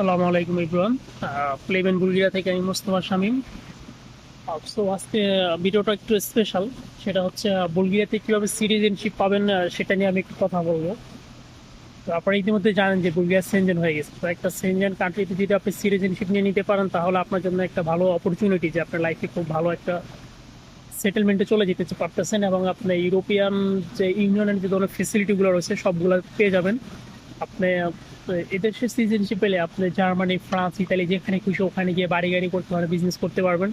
আসসালামু আলাইকুম ইব্রান প্লেবেন বুলগিরা থেকে আমি মোস্তফা শামীম। সো আজকে ভিডিওটা একটু স্পেশাল সেটা হচ্ছে আহ, বুলগেরিয়াতে কীভাবে সিটিজেনশিপ পাবেন সেটা নিয়ে আমি একটু কথা বলব। তো আপনারা ইতিমধ্যে জানেন যে বুলগেরিয়া সেনজেন হয়ে গেছে। তো একটা সেনজেন কান্ট্রিতে যদি আপনি সিটিজেনশিপ নিয়ে নিতে পারেন তাহলে আপনার জন্য একটা ভালো অপরচুনিটি যে আপনার লাইফে খুব ভালো একটা সেটেলমেন্টে চলে যেতে পারতেছেন এবং আপনি ইউরোপিয়ান যে ইউনিয়নের যে ধরনের ফেসিলিটিগুলো রয়েছে সবগুলো পেয়ে যাবেন। আপনি এদেশে সিটিজেনশিপ পেলে আপনি জার্মানি, ফ্রান্স, ইতালি যেখানে খুশি ওখানে গিয়ে বাড়ি গাড়ি করতে পারেন বিজনেস করতে পারবেন।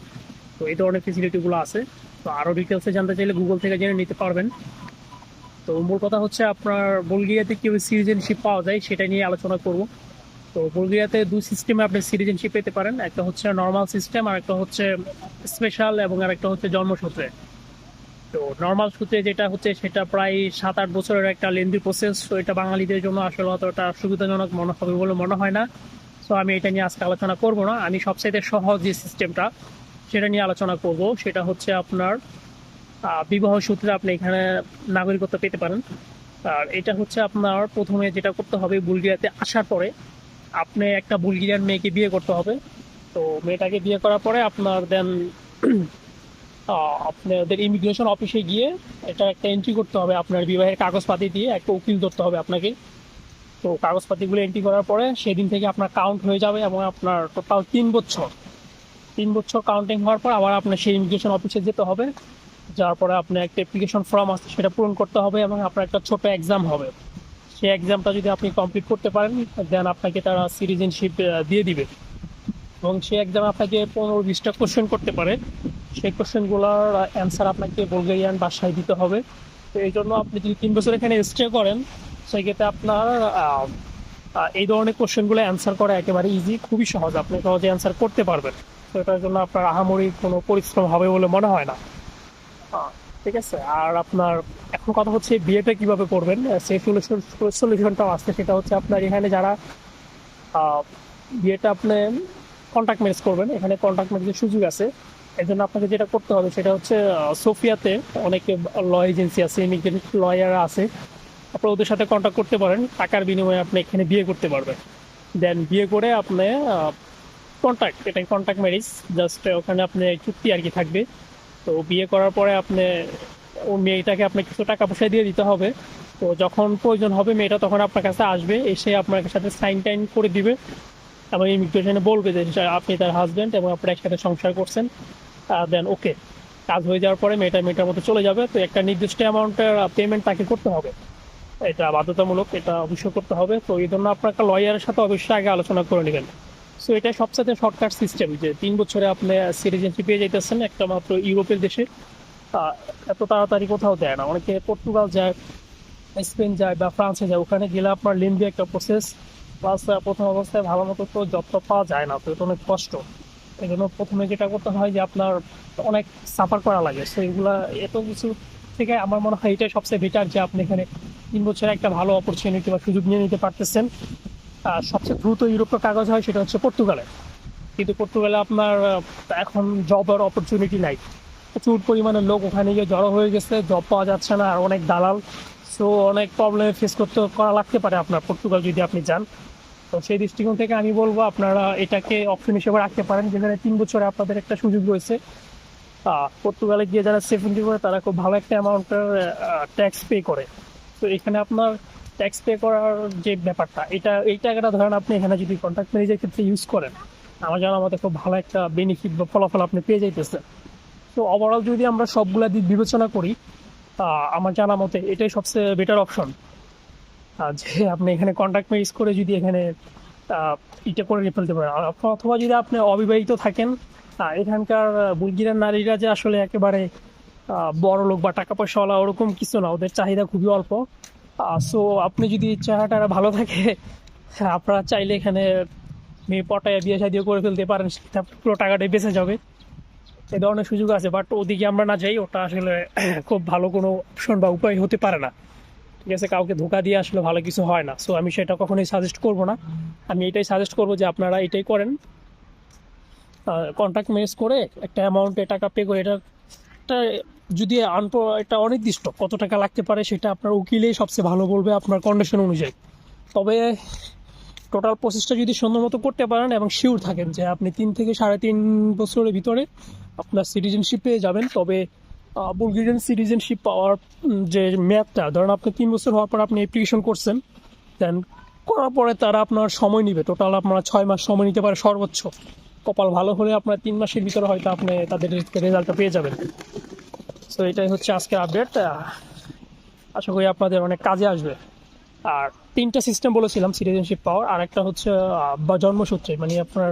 তো এই ধরনের ফেসিলিটিগুলো আছে। তো আরও ডিটেলসে জানতে চাইলে গুগল থেকে জেনে নিতে পারবেন। তো মূল কথা হচ্ছে আপনার বুলগেরিয়াতে কীভাবে সিটিজেনশিপ পাওয়া যায় সেটা নিয়ে আলোচনা করব। তো বুলগেরিয়াতে দুই সিস্টেমে আপনি সিটিজেনশিপ পেতে পারেন। একটা হচ্ছে নর্মাল সিস্টেম আর একটা হচ্ছে স্পেশাল এবং আর একটা হচ্ছে জন্মসূত্রে। তো নর্মাল সূত্রে যেটা হচ্ছে সেটা প্রায় সাত আট বছরের একটা লেন্দি প্রসেস তো এটা বাঙালিদের জন্য আসলে অতটা সুবিধাজনক মনে হবে বলে মনে হয় না। তো আমি এটা নিয়ে আজকে আলোচনা করব না। আমি সবচাইতে সহজ যে সিস্টেমটা সেটা নিয়ে আলোচনা করব। সেটা হচ্ছে আপনার বিবাহ সূত্রে আপনি এখানে নাগরিকত্ব পেতে পারেন। আর এটা হচ্ছে আপনার প্রথমে যেটা করতে হবে, বুলগেরিয়াতে আসার পরে আপনি একটা বুলগেরিয়ান মেয়েকে বিয়ে করতে হবে। তো মেয়েটাকে বিয়ে করার পরে আপনার দেন আপনাদের ইমিগ্রেশন অফিসে গিয়ে এটা একটা এন্ট্রি করতে হবে আপনার বিবাহের কাগজপাতি দিয়ে, একটা উকিল ধরতে হবে আপনাকে। তো কাগজপাতিগুলো এন্ট্রি করার পরে সেদিন থেকে আপনার কাউন্ট হয়ে যাবে এবং আপনার টোটাল তিন বছর। তিন বছর কাউন্টিং হওয়ার পর আবার আপনার সেই ইমিগ্রেশন অফিসে যেতে হবে। যার পরে আপনার একটা অ্যাপ্লিকেশন ফর্ম আছে, সেটা পূরণ করতে হবে এবং আপনার একটা ছোট এক্সাম হবে। সেই এক্সামটা যদি আপনি কমপ্লিট করতে পারেন দেন আপনাকে তারা সিটিজেনশিপ দিয়ে দিবে। এবং সেই এক্সামে আপনাকে পনেরো বিশটা কোশ্চেন করতে পারে। সেই কোশ্চেনগুলোর অ্যান্সার আপনাকে বুলগেরিয়ান ভাষায় দিতে হবে। তো এই জন্য আপনি যদি তিন বছর এখানে স্টে করেন, সেক্ষেত্রে আপনার এই ধরনের কোশ্চেনগুলো অ্যান্সার করা একেবারে ইজি খুবই সহজ। আপনি সহজে অ্যান্সার করতে পারবেন। তো এটার জন্য আপনার আহামরি কোনো পরিশ্রম হবে বলে মনে হয় না। ঠিক আছে। আর আপনার এখন কথা হচ্ছে বিয়েটা কীভাবে করবেন সেই সলিউশন সলিউশনটাও আসছে সেটা হচ্ছে আপনার এখানে যারা বিয়েটা আপনি কন্ট্যাক্ট ম্যারেজ করবেন। এখানে কন্ট্যাক্ট ম্যারেজের সুযোগ আছে। এর জন্য আপনাকে যেটা করতে হবে সেটা হচ্ছে সোফিয়াতে অনেকে ল এজেন্সি আছে ইমিগ্রেট লয়ার আছে। আপনারা ওদের সাথে কন্ট্যাক্ট করতে পারেন। টাকার বিনিময়ে আপনি এখানে বিয়ে করতে পারবেন। দেন বিয়ে করে আপনি কন্ট্যাক্ট এটাই কন্ট্যাক্ট ম্যারেজ জাস্ট ওখানে আপনি চুক্তি আর কি থাকবে। তো বিয়ে করার পরে আপনি, ও মেয়েটাকে আপনি কিছু টাকা পয়সা দিয়ে দিতে হবে। তো যখন প্রয়োজন হবে মেয়েটা তখন আপনার কাছে আসবে, এসে আপনার সাথে সাইন টাইন করে দিবে। এবং ইমিগ্রেশনে বলবে যে, আপনি তার হাজব্যান্ড এবং আপনার একসাথে সংসার করছেন। দেন ওকে কাজ হয়ে যাওয়ার পরে মেয়েটা মেয়েটার মতো চলে যাবে। তো একটা নির্দিষ্ট অ্যামাউন্টের পেমেন্ট তাকে করতে হবে। এটা বাধ্যতামূলক, এটা অবশ্যই করতে হবে। তো এই জন্য আপনার একটা লয়ারের সাথে অবশ্যই আগে আলোচনা করে নেবেন। সো এটা সবচেয়ে শর্টকাট সিস্টেম যে তিন বছরে আপনি সিটিজেনশিপ পেয়ে যাইতেছেন একটা মাত্র ইউরোপের দেশে। এত তাড়াতাড়ি কোথাও দেয় না। অনেকে পর্তুগাল যায়, স্পেন যায় বা ফ্রান্সে যায়, ওখানে গেলে আপনার লেন্দি একটা প্রসেস প্লাস প্রথম অবস্থায় ভালো মতো তো যত্ন পাওয়া যায় না, তো এটা অনেক কষ্ট। এই জন্য প্রথমে যেটা করতে হয় যে আপনার অনেক সাফার করা লাগে। সো এগুলা এত কিছু থেকে আমার মনে হয় এটাই সবচেয়ে বেটার যে আপনি এখানে তিন বছরে একটা ভালো অপরচুনিটি বা সুযোগ নিয়ে নিতে পারতেছেন। আর সবচেয়ে দ্রুত ইউরোপের কাগজ হয় সেটা হচ্ছে পর্তুগালে। কিন্তু পর্তুগালে আপনার এখন জবের অপরচুনিটি নাই। প্রচুর পরিমাণে লোক ওখানে গিয়ে জড়ো হয়ে গেছে জব পাওয়া যাচ্ছে না, আর অনেক দালাল। সো অনেক প্রবলেম ফেস করতে করা লাগতে পারে আপনার পর্তুগাল যদি আপনি যান। তো সেই দৃষ্টিকোণ থেকে আমি বলব আপনারা এটাকে অপশন হিসেবে রাখতে পারেন, যেখানে তিন বছরে আপনাদের একটা সুযোগ রয়েছে। পর্তুগালে গিয়ে যারা সেভেন্টি করে, তারা খুব ভালো একটা অ্যামাউন্টের ট্যাক্স পে করে। তো এখানে আপনার ট্যাক্স পে করার যে ব্যাপারটা, এটা, এই টাকাটা ধরেন আপনি এখানে যদি কন্ট্রাক্ট ম্যানেজের ক্ষেত্রে ইউজ করেন, আমার জানা মতে খুব ভালো একটা বেনিফিট বা ফলাফল আপনি পেয়ে যাইতেছেন। তো ওভারঅল যদি আমরা সবগুলা দিক বিবেচনা করি আমার জানা মতে এটাই সবচেয়ে বেটার অপশন যে আপনি এখানে কন্ট্রাক্ট ম্যারেজ করে যদি এখানে ইটা করে ফেলতে পারেন। অথবা- যদি আপনি অবিবাহিত থাকেন এখানকার বুলগিরার নারীরা যে আসলে একেবারে বড় লোক বা টাকা পয়সাওয়ালা ওরকম কিছু না, ওদের চাহিদা খুবই অল্প। সো আপনি যদি চেহারাটা ভালো থাকে, আপনারা চাইলে এখানে মেয়ে পটায় বিয়ে শাদিও করে ফেলতে পারেন, সেটা পুরো টাকাটাই বেঁচে যাবে। এ ধরনের সুযোগ আছে বাট ওদিকে আমরা না যাই, ওটা আসলে খুব ভালো কোনো অপশন বা উপায় হতে পারে না। আছে কাউকে ধোকা দিয়ে আসলে ভালো কিছু হয় না। সো আমি সেটা কখনোই সাজেস্ট করব না। আমি এটাই সাজেস্ট করব যে আপনারা এটাই করেন। কন্ট্রাক্ট মেস করে একটা অ্যামাউন্টে টাকা পে করে এটা একটা যদি আনপ এটা অনির্দিষ্ট কত টাকা লাগতে পারে সেটা আপনার উকিলেই সবচেয়ে ভালো বলবে আপনার কন্ডিশন অনুযায়ী। তবে টোটাল প্রসেসটা যদি সুন্দর মতো করতে পারেন এবং শিওর থাকেন যে আপনি তিন থেকে সাড়ে তিন বছরের ভিতরে আপনার সিটিজেনশিপ পেয়ে যাবেন, তবে বুলগেরিয়ান সিটিজেনশিপ পাওয়ার যে মেয়াদটা ধরেন আপনি তিন বছর হওয়ার পর আপনি অ্যাপ্লিকেশন করছেন দেন করার পরে তারা আপনার সময় নিবে। টোটাল আপনার ছয় মাস সময় নিতে পারে সর্বোচ্চ। কপাল ভালো হলে আপনার তিন মাসের ভিতরে হয়তো আপনি তাদের রেজাল্টটা পেয়ে যাবেন। তো এটাই হচ্ছে আজকের আপডেট আশা করি আপনাদের অনেক কাজে আসবে। আর তিনটা সিস্টেম বলেছিলাম সিটিজেনশিপ পাওয়ার আর একটা হচ্ছে বা জন্মসূত্রে মানে আপনার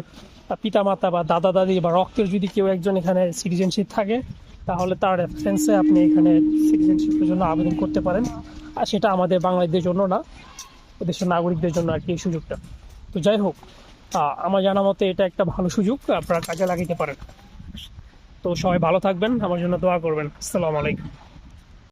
পিতা মাতা বা দাদা দাদি বা রক্তের যদি কেউ একজন এখানে সিটিজেনশিপ থাকে তাহলে তার রেফারেন্সে আপনি এখানে সিটিজেনশিপের জন্য আবেদন করতে পারেন। আর সেটা আমাদের বাংলাদেশের জন্য না, দেশের নাগরিকদের জন্য আর কি এই সুযোগটা। তো যাই হোক আমার জানা মতে এটা একটা ভালো সুযোগ, আপনারা কাজে লাগাইতে পারেন। তো সবাই ভালো থাকবেন, আমার জন্য দোয়া করবেন। আসসালামু আলাইকুম।